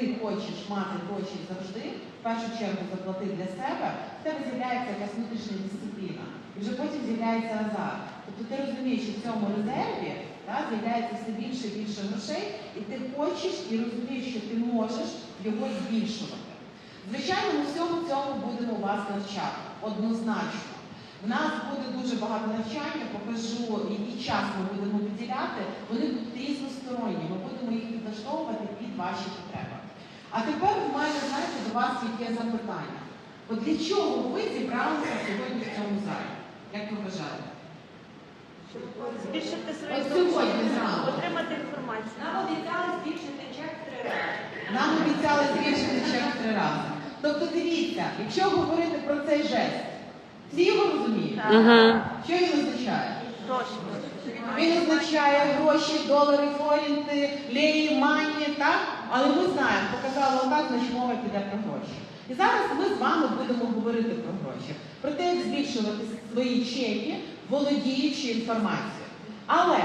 ти хочеш мати гроші завжди, в першу чергу заплати для себе, в тебе з'являється якась внутрішня дисципліна. І вже потім з'являється азарт. Тобто ти розумієш, що в цьому резерві з'являється все більше і більше грошей, і ти хочеш і розумієш, що ти можеш його збільшувати. Звичайно, ми всьому цьому будемо вас навчати однозначно. В нас буде дуже багато навчання, покажу, який час ми будемо виділяти. Вони будуть різносторонні, ми будемо їх підлаштовувати під ваші потреби. А тепер в мене, знаєте, до вас яке запитання. От для чого ви зібралися сьогодні в цьому залі? Як ви вважаєте? Збільшити свої От сьогодні зранку. отримати інформацію. Нам обіцяли збільшити чек три рази. Нам обіцяли збільшити чек три рази. Тобто дивіться, якщо говорити про цей жест, всі його розуміють? Угу. Що він означає? Гроші. Він означає гроші, долари, форінти, леї, мані, так? Але ми знаємо, показала отак, значить мова піде про гроші. І зараз ми з вами будемо говорити про гроші, про те, як збільшувати свої чеки, володіючи інформацією. Але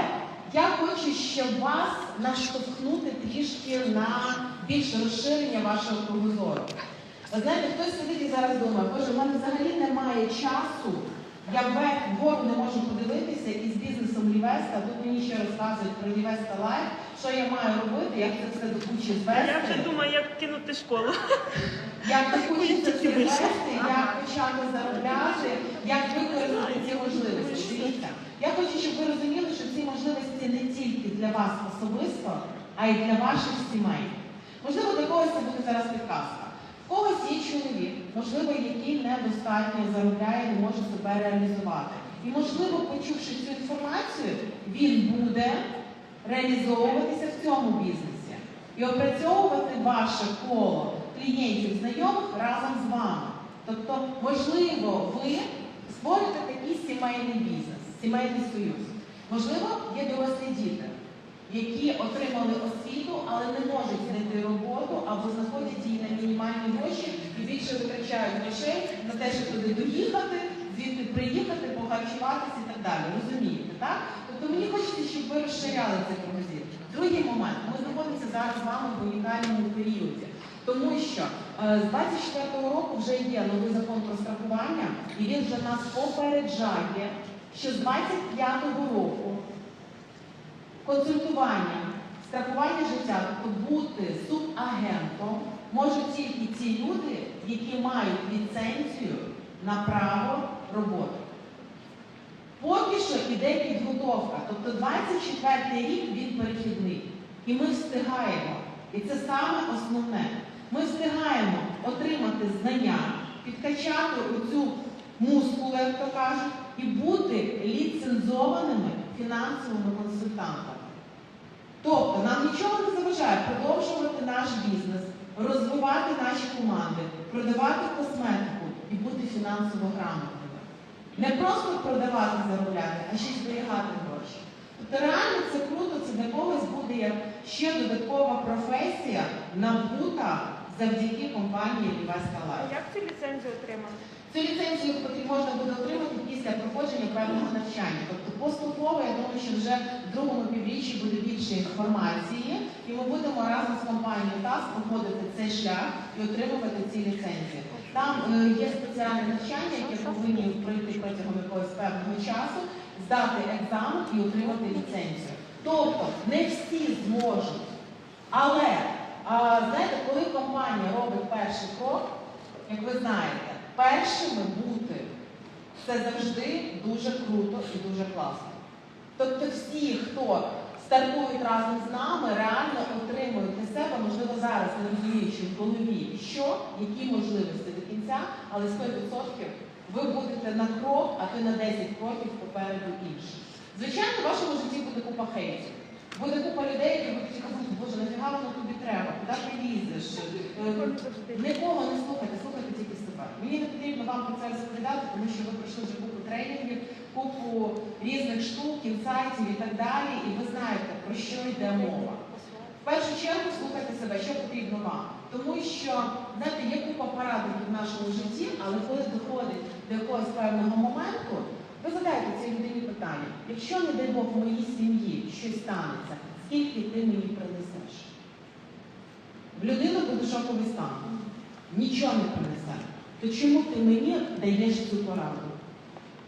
я хочу ще вас наштовхнути трішки на більше розширення вашого кругозору. Ви знаєте, хтось сидить і зараз думає, боже, в мене взагалі немає часу, я вверх вгору не можу подивитися і з бізнесом Лівеста, тут мені ще розказують про Лівеста Лайф, що я маю робити, як це все до кучі Я вже думаю, як кинути школу. Як допустити це звести, як почати заробляти, як використати ці можливості. Дивіться, я хочу, щоб ви розуміли, що ці можливості не тільки для вас особисто, а й для ваших сімей. Можливо, для когось це буде зараз підказка. В когось є чоловік, можливо, який недостатньо заробляє, не може себе реалізувати. І, можливо, почувши цю інформацію, він буде реалізовуватися в цьому бізнесі і опрацьовувати ваше коло клієнтів, знайомих разом з вами. Тобто, можливо, ви створите такий сімейний бізнес, сімейний союз. Можливо, є дорослі діти, які отримали освіту, але не можуть знайти роботу або знаходять її на мінімальні гроші і більше витрачають грошей на те, щоб туди доїхати, звідти приїхати, похарчуватися і так далі. Розумієте, так? Тобто мені хочеться, щоб ви розширяли цей кругозір. Другий момент. Ми знаходимося зараз з вами в унікальному періоді. Тому що е, з 24-го року вже є новий закон про страхування, і він вже нас попереджає, що з 25-го року консультування, страхування життя, тобто бути субагентом, можуть тільки ті люди, які мають ліцензію на право роботи. Поки що йде підготовка, тобто 24 рік він перехідний. І ми встигаємо. І це саме основне. Ми встигаємо отримати знання, підкачати оцю мускулу, як то кажуть, і бути ліцензованими фінансовими консультантами. Тобто нам нічого не заважає продовжувати наш бізнес, розвивати наші команди, продавати косметику і бути фінансово грамотними. Не просто продавати, заробляти, а ще й зберігати гроші. Тобто реально це круто, це для когось буде як ще додаткова професія, набута завдяки компанії Лівеста А Лайф. як цю ліцензію отримати? Цю ліцензію можна буде отримати після проходження певного навчання. Тобто поступово, я думаю, що вже в другому півріччі буде більше інформації, і ми будемо разом з компанією ТАС проходити цей шлях і отримувати ці ліцензії. Там е, є спеціальне навчання, яке повинні пройти протягом якогось певного часу, здати екзамен і отримати ліцензію. Тобто не всі зможуть. Але а, знаєте, коли компанія робить перший крок, як ви знаєте, першими бути це завжди дуже круто і дуже класно. Тобто всі, хто стартують разом з нами, реально отримують для себе, можливо, зараз не розуміючи в голові, що, які можливості кінця, але 100% ви будете на крок, а то на 10 кроків попереду інших. Звичайно, в вашому житті буде купа хейтів. Буде купа людей, які будуть казати, боже, нафіга воно тобі треба, куди ти лізеш? Е, Нікого не слухайте, слухайте тільки себе. Мені не потрібно вам про це розповідати, тому що ви пройшли вже купу тренінгів, купу різних штук, інсайтів і так далі, і ви знаєте, про що йде мова. В першу чергу слухайте себе, що потрібно вам. Тому що, знаєте, є купа парадоків в нашому житті, але коли доходить до якогось певного моменту, ви задаєте цій людині питання, якщо, не дай Бог, в моїй сім'ї щось станеться, скільки ти мені принесеш? В людину до шоковий стан. Нічого не принесе. То чому ти мені даєш цю пораду?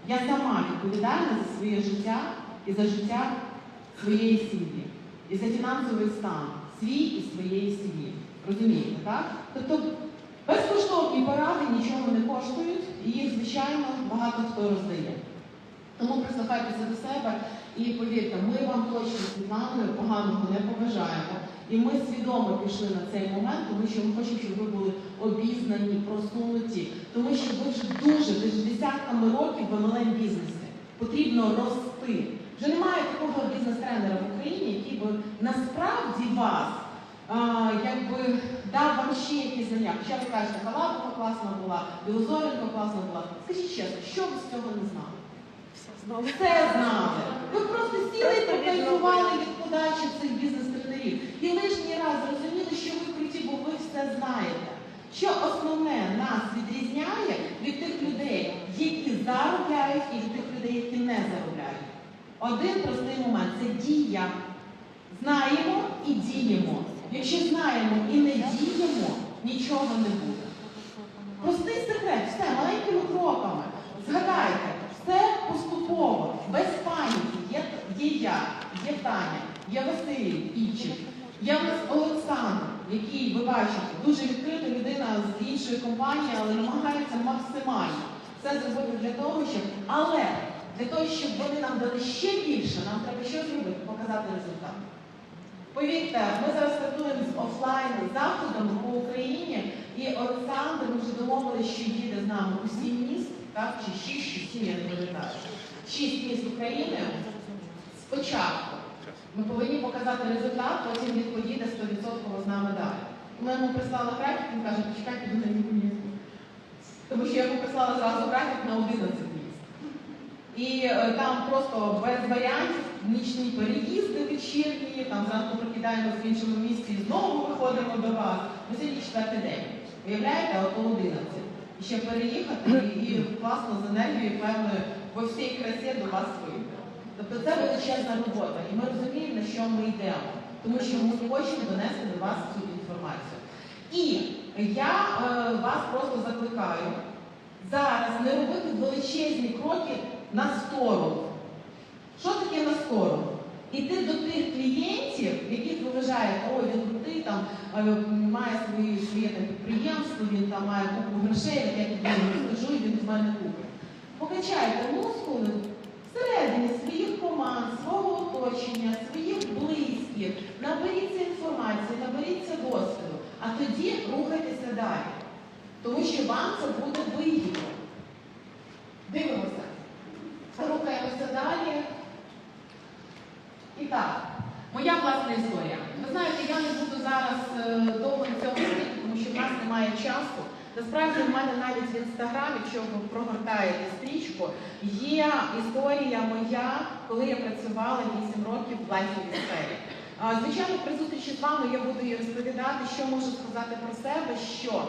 Я сама відповідальна за своє життя і за життя своєї сім'ї, і за фінансовий стан свій і своєї сім'ї. Розумієте, так? Тобто безкоштовні поради нічого не коштують, і їх, звичайно, багато хто роздає. Тому прислухайтеся до себе і повірте, ми вам точно Світланою поганого не побажаємо. І ми свідомо пішли на цей момент, тому що ми хочемо, щоб ви були обізнані, просунуті, тому що ви вже дуже, ви десятками років в MLM бізнесі. Потрібно рости. Вже немає такого бізнес-тренера в Україні, який би насправді вас а, якби дав вам ще якісь знання. Хоча ви кажете, Халатова класна була, Білозоренко класна була. Скажіть чесно, що ви з цього не знали? Все знали. Ви просто сіли і прокалькували від подачі цих бізнес-тренерів. І лишній раз зрозуміли, що ви круті, бо ви все знаєте. Що основне нас відрізняє від тих людей, які заробляють, і від тих людей, які не заробляють. Один простий момент це дія. Знаємо і діємо. Якщо знаємо і не діємо, нічого не буде. Простий секрет, все маленькими кроками. Згадайте, все поступово, без паніки. Є, є я, є Таня, є Василій Ічик, є в нас Олександр, який, ви бачите, дуже відкрита людина з іншої компанії, але намагається максимально все зробити для того, щоб. Але для того, щоб вони нам дали ще більше, нам треба що зробити? Показати результат. Повірте, ми зараз стартуємо з офлайн заходами по Україні, і Олександр ми вже домовилися, що їде з нами у сім міст, так, чи шість, чи сім, я не пам'ятаю. Шість міст України спочатку. Ми повинні показати результат, потім він поїде 100% з нами далі. Ми йому прислали графік, він каже, почекайте до на. Тому що я йому прислала зразу графік на 11 місць. І е, там просто без варіантів нічні переїзди вечірні, там зранку прокидаємося в іншому місці і знову виходимо до вас. Ми сьогодні четвертий день. Уявляєте, от о 11. І ще переїхати і, і класно з енергією певною по всій красі до вас вийти. Тобто це величезна робота, і ми розуміємо, на що ми йдемо, тому що ми хочемо донести до вас цю інформацію. І я е, вас просто закликаю зараз не робити величезні кроки на сторону. Що таке на сторону? Іти до тих клієнтів, яких ви вважаєте, ой, він крутий, там е, має свої, своє там, підприємство, він там має купу грошей, я тобі розкажу, і він з мене купить. Покачайте мускули всередині своїх команд, свого оточення, своїх близьких, наберіться інформації, наберіться досвіду, а тоді рухайтеся далі. Тому що вам це буде вигідно. Дивимося. Рухаємося далі. І так, моя власна історія. Ви знаєте, я не буду зараз е, довго на цьому сидіти, тому що в нас немає часу. Насправді в мене навіть в інстаграм, якщо ви прогортаєте стрічку, є історія моя, коли я працювала 8 років в лайфовій сфері. Звичайно, при зустрічі з вами я буду їй розповідати, що можу сказати про себе, що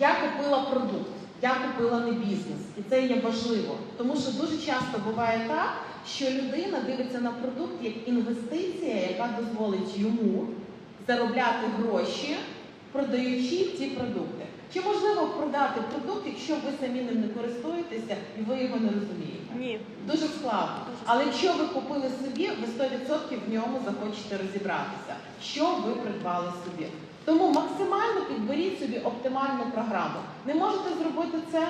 я купила продукт, я купила не бізнес, і це є важливо, тому що дуже часто буває так, що людина дивиться на продукт як інвестиція, яка дозволить йому заробляти гроші, продаючи ці продукти. Чи можливо продати продукт, якщо ви самі ним не користуєтеся і ви його не розумієте? Ні. Дуже складно. Але якщо ви купили собі, ви 100% в ньому захочете розібратися, що ви придбали собі. Тому максимально підберіть собі оптимальну програму. Не можете зробити це.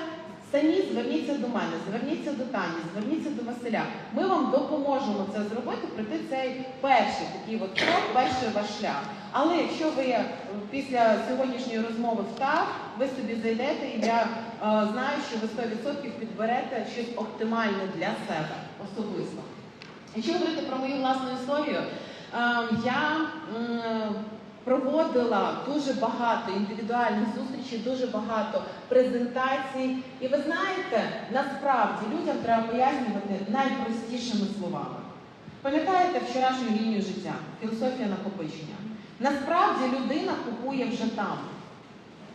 Самі зверніться до мене, зверніться до Тані, зверніться до Василя. Ми вам допоможемо це зробити, пройти цей перший такий от крок, перший ваш шлях. Але якщо ви е, після сьогоднішньої розмови в ТАВ, ви собі зайдете, і я е, знаю, що ви 100% підберете щось оптимальне для себе особисто. Якщо говорити про мою власну історію, е, я м, проводила дуже багато індивідуальних зустрічей, дуже багато презентацій. І ви знаєте, насправді людям треба пояснювати найпростішими словами. Пам'ятаєте вчорашню лінію життя, філософія накопичення? Насправді людина купує вже там.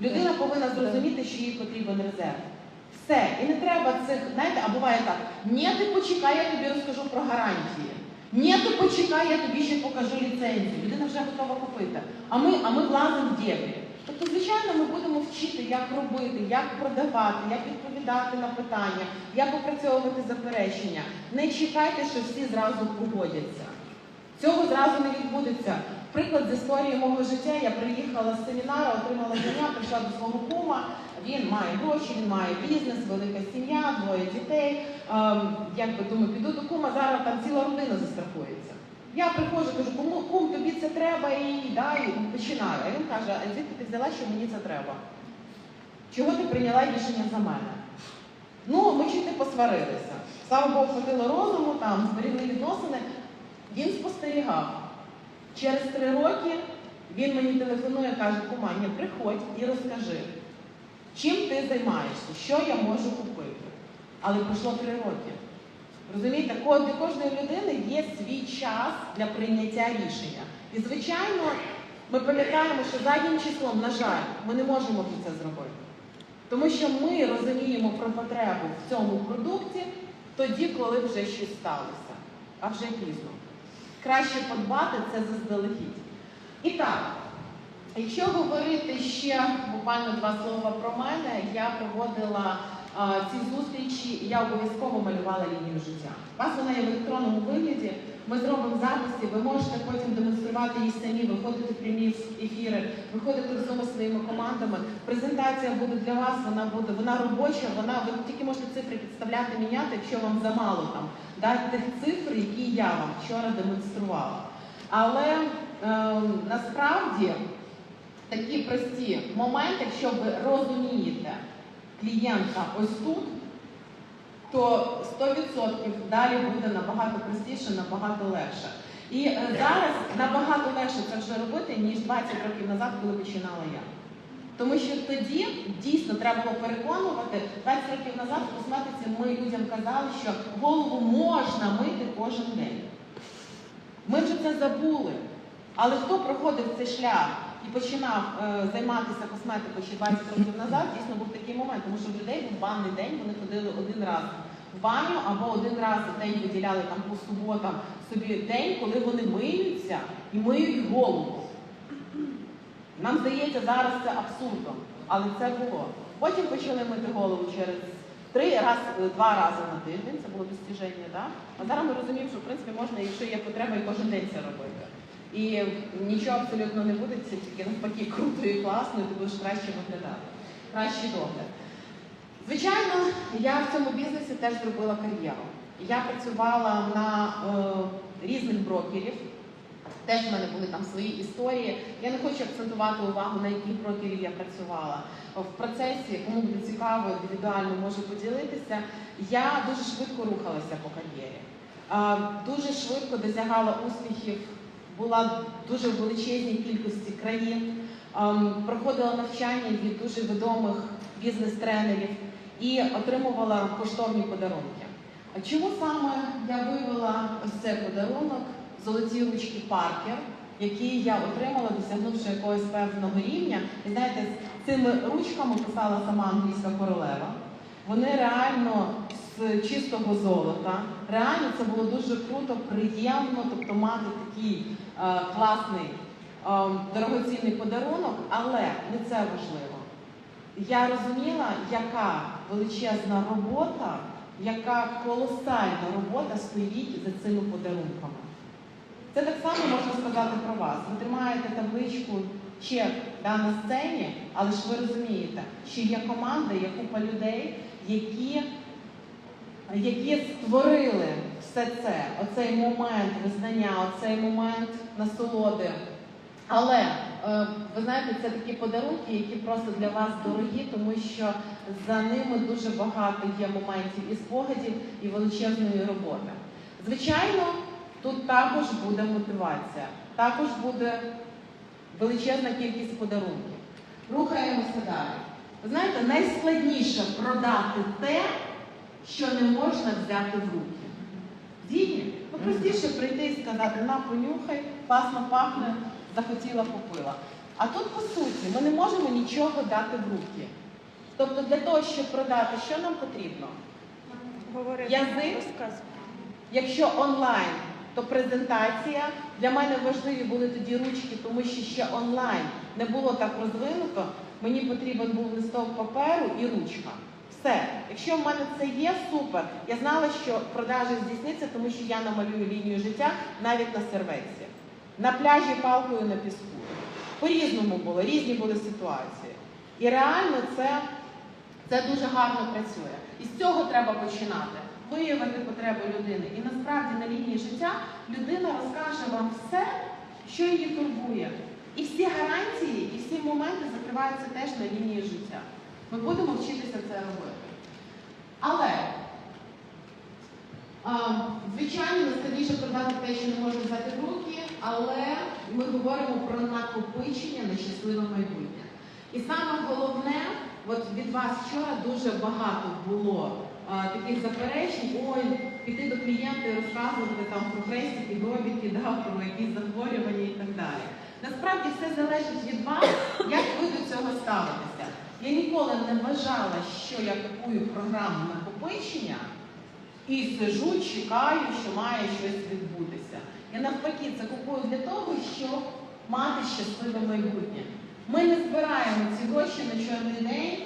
Людина повинна зрозуміти, що їй потрібен резерв. Все. І не треба цих, знаєте, а буває так, ні, ти почекай, я тобі розкажу про гарантії. Ні, то почекай, я тобі ще покажу ліцензію. Людина вже готова купити. А ми, а ми влазимо в дєбрі. Тобто, звичайно, ми будемо вчити, як робити, як продавати, як відповідати на питання, як опрацьовувати заперечення. Не чекайте, що всі зразу погодяться. Цього зразу не відбудеться. Приклад з історії мого життя. Я приїхала з семінару, отримала знання, прийшла до свого кума. Він має гроші, він має бізнес, велика сім'я, двоє дітей. Ем, як би думаю, піду до кума, зараз там ціла родина застрахується. Я приходжу, кажу, кому кум, тобі це треба і да, і починаю. А він каже, а звідки ти взяла, що мені це треба? Чого ти прийняла рішення за мене? Ну, ми чуть не посварилися. Слава Богу, хватило розуму, там зберігли відносини. Він спостерігав. Через три роки він мені телефонує, каже, кума, ні, приходь і розкажи, чим ти займаєшся, що я можу купити. Але пройшло три роки. Розумієте, для кожної людини є свій час для прийняття рішення. І, звичайно, ми пам'ятаємо, що заднім числом, на жаль, ми не можемо це зробити. Тому що ми розуміємо про потребу в цьому продукті тоді, коли вже щось сталося, а вже пізно. Краще подбати це заздалегідь. І так, якщо говорити ще буквально два слова про мене, я проводила а, ці зустрічі, і я обов'язково малювала лінію життя. У вас вона є в електронному вигляді. Ми зробимо записи, ви можете потім демонструвати її самі, виходити в прямі ефіри, виходити Zoom зі своїми командами. Презентація буде для вас, вона буде, вона робоча, вона ви тільки можете цифри підставляти, міняти, якщо вам замало там тих цифр, які я вам вчора демонструвала. Але ем, насправді такі прості моменти, якщо ви розумієте клієнта ось тут, то 100% далі буде набагато простіше, набагато легше. І е, зараз набагато легше це вже робити, ніж 20 років назад, коли починала я. Тому що тоді дійсно треба було переконувати, 20 років назад в косметиці ми людям казали, що голову можна мити кожен день. Ми вже це забули. Але хто проходив цей шлях і починав е, займатися косметикою ще 20 років назад, дійсно був такий момент, тому що в людей був банний день, вони ходили один раз в баню або один раз в день виділяли там по суботам собі день, коли вони миються і миють голову. Нам здається, зараз це абсурдом, але це було. Потім почали мити голову через три раз, два рази на тиждень, це було достіження, да? А зараз ми розуміємо, що в принципі можна, якщо є потреба, і кожен день це робити. І нічого абсолютно не буде, це тільки навпаки круто і класно, і ти будеш краще виглядати. Кращий догляд. Звичайно, я в цьому бізнесі теж зробила кар'єру. Я працювала на е, різних брокерів. Теж в мене були там свої історії. Я не хочу акцентувати увагу, на яких брокерів я працювала. В процесі, кому буде цікаво, індивідуально можу поділитися. Я дуже швидко рухалася по кар'єрі. Е, Дуже швидко досягала успіхів, була в дуже величезній кількості країн, ем, проходила навчання від дуже відомих бізнес-тренерів і отримувала коштовні подарунки. А чому саме я вивела ось цей подарунок золоті ручки Паркер, які я отримала, досягнувши якогось певного рівня. І знаєте, цими ручками писала сама англійська королева. Вони реально з чистого золота. Реально це було дуже круто, приємно, тобто мати такий е, класний, е, дорогоцінний подарунок, але не це важливо. Я розуміла, яка величезна робота, яка колосальна робота стоїть за цими подарунками. Це так само можна сказати про вас. Ви тримаєте табличку чек да, на сцені, але ж ви розумієте, що є команда, є купа людей, які, які створили все це, оцей момент визнання, оцей момент насолоди. Але е, ви знаєте, це такі подарунки, які просто для вас дорогі, тому що за ними дуже багато є моментів і спогадів, і величезної роботи. Звичайно, тут також буде мотивація, також буде величезна кількість подарунків. Рухаємося далі. Ви знаєте, найскладніше продати те, що не можна взяти в руки. Згідні? Ну простіше прийти і сказати, на понюхай, класно пахне, захотіла купила. А тут, по суті, ми не можемо нічого дати в руки. Тобто для того, щоб продати, що нам потрібно? Говорити, Язик? Якщо онлайн, то презентація. Для мене важливі були тоді ручки, тому що ще онлайн не було так розвинуто. Мені потрібен був листок паперу і ручка. Все. Якщо в мене це є, супер. Я знала, що продажі здійсниться, тому що я намалюю лінію життя навіть на серветці. На пляжі палкою на піску. По-різному було, різні були ситуації. І реально це, це дуже гарно працює. І з цього треба починати. Виявити потребу людини. І насправді на лінії життя людина розкаже вам все, що її турбує. І всі гарантії, і всі моменти закриваються теж на лінії життя. Ми будемо вчитися це робити. Але, а, звичайно, найскладніше продати те, що не можна взяти в руки, але ми говоримо про накопичення на щасливе майбутнє. І саме головне, от від вас вчора дуже багато було а, таких заперечень, ой, піти до клієнта і розказувати там про хрестики, гробіки, да, про якісь захворювання і так далі. Насправді все залежить від вас, як ви до цього ставитеся. Я ніколи не вважала, що я купую програму накопичення і сижу, чекаю, що має щось відбутися. Я навпаки це купую для того, щоб мати щасливе майбутнє. Ми не збираємо ці гроші на чорний день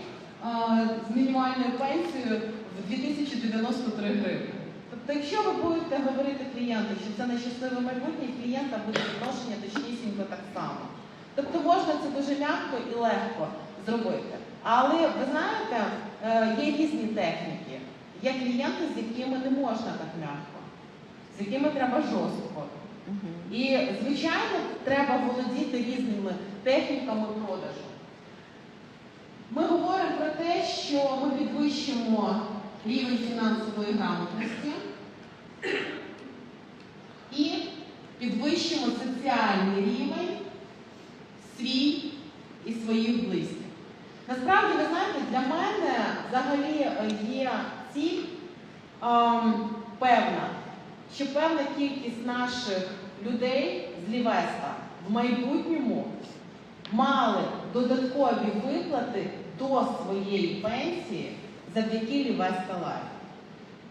а, з мінімальною пенсією в 2093 гривні. Тобто, якщо ви будете говорити клієнту, що це нещасливе майбутнє, клієнта буде відношення точнісінько так само. Тобто можна це дуже м'яко і легко зробити. Але ви знаєте, е, є різні техніки. Є клієнти, з якими не можна так м'яко, з якими треба жорстко. І, звичайно, треба володіти різними техніками продажу. Ми говоримо про те, що ми підвищимо рівень фінансової грамотності і підвищимо соціальний рівень свій і своїх близьких. Насправді, ви знаєте, для мене взагалі е, є ціль ем, певна, що певна кількість наших людей з Лівеста в майбутньому мали додаткові виплати до своєї пенсії завдяки Лівеста Лайф.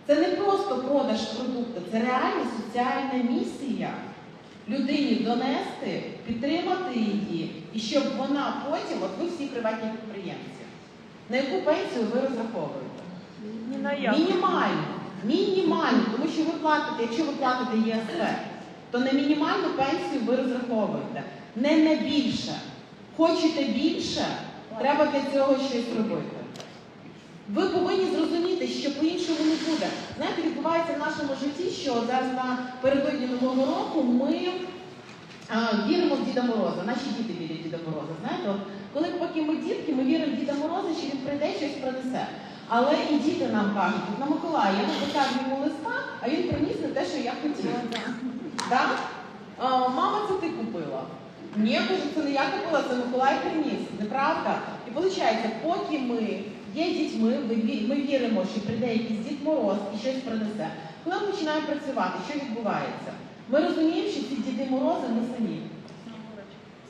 Це не просто продаж продукту, це реальна соціальна місія людині донести, підтримати її, і щоб вона потім, от ви всі приватні підприємці, на яку пенсію ви розраховуєте? Ні на як. Мінімально. Мінімально, тому що ви платите, якщо ви платите ЄСВ, то на мінімальну пенсію ви розраховуєте. Не на більше. Хочете більше, треба для цього щось робити. Ви повинні зрозуміти, що по-іншому не буде. Знаєте, відбувається в нашому житті, що зараз напередодні Нового року ми а, віримо в Діда Мороза. Наші діти вірять в Діда Мороза. Знаєте, от, коли поки ми дітки, ми віримо в Діда Мороза, що він прийде щось принесе. Але і діти нам кажуть, на Миколая, я написав йому листа, а він приніс не те, що я хотіла. Так? А, мама, це ти купила. Ні, кажу, це не я купила, це Миколай приніс. Неправда? І виходить, поки ми є дітьми, ми, ві- ми віримо, що прийде якийсь Дід Мороз і щось принесе. Коли ми починаємо працювати, що відбувається? Ми розуміємо, що ці Діди Морози ми самі.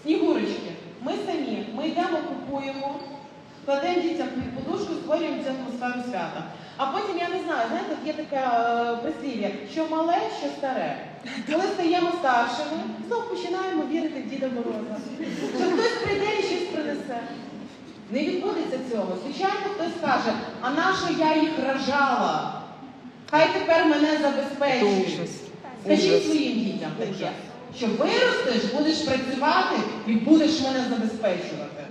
Снігурочки, ми самі, ми йдемо, купуємо, кладемо дітям під подушку, створюємо цю атмосферу свята. А потім я не знаю, знаєте, є таке е, прислів'я, що мале, що старе. Коли стаємо старшими, знов починаємо вірити в Діда Мороза. Що хтось прийде і щось принесе. Не відбудеться цього. Звичайно, хтось скаже, а нащо я їх рожала? Хай тепер мене забезпечують. Скажіть своїм дітям таке, що виростеш, будеш працювати і будеш мене забезпечувати.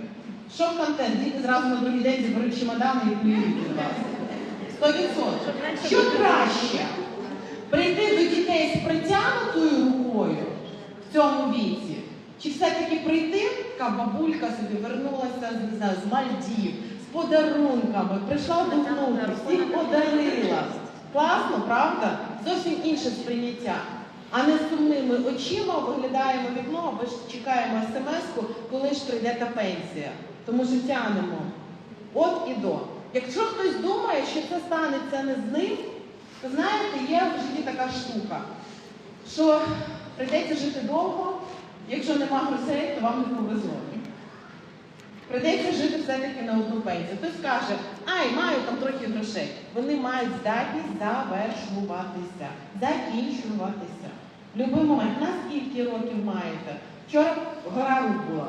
Що в контент? Діти зразу на другий день заберуть чемодани і поїдуть від вас. Сто відсотків. Що краще? Прийти до дітей з притягнутою рукою в цьому віці? Чи все-таки прийти, така бабулька собі вернулася не знаю, з Мальдів, з подарунками, прийшла до внутрі, всіх подарила. Класно, правда? Зовсім інше сприйняття. А не сумними очима виглядаємо вікно або ж чекаємо смс-ку, коли ж прийде та пенсія. Тому що тянемо. От і до. Якщо хтось думає, що це станеться не з ним, то знаєте, є в житті така штука, що прийдеться жити довго, якщо нема грошей, то вам не повезло. Прийдеться жити все-таки на одну пенсію. Хтось скаже, ай, маю там трохи грошей. Вони мають здатність завершуватися, закінчуватися. В будь-який момент. Наскільки років маєте? Вчора гора рук була.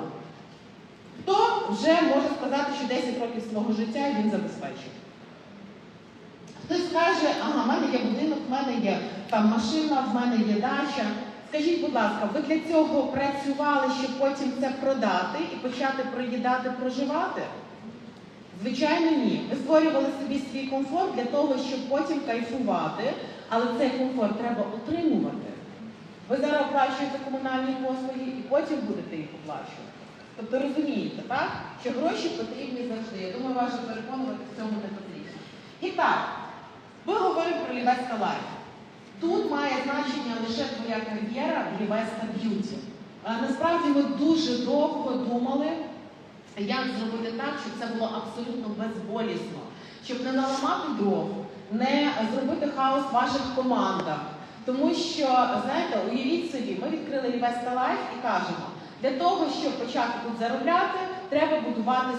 Хто вже може сказати, що 10 років свого життя він забезпечив? Хтось скаже, ага, в мене є будинок, в мене є там машина, в мене є дача. Скажіть, будь ласка, ви для цього працювали, щоб потім це продати і почати проїдати, проживати? Звичайно, ні. Ви створювали собі свій комфорт для того, щоб потім кайфувати, але цей комфорт треба отримувати. Ви зараз оплачуєте комунальні послуги і потім будете їх оплачувати. Тобто розумієте, так? Що гроші потрібні завжди. Я думаю, вас же переконувати в цьому не потрібно. І так, ми говоримо про Лівецька лайф. Тут має значення лише твоя кар'єра Лівецька б'юті. Насправді ми дуже довго думали, як зробити так, щоб це було абсолютно безболісно, щоб не наламати дров, не зробити хаос в ваших командах. Тому що, знаєте, уявіть собі, ми відкрили Лівецька лайф і кажемо, для того, щоб почати тут заробляти, треба будувати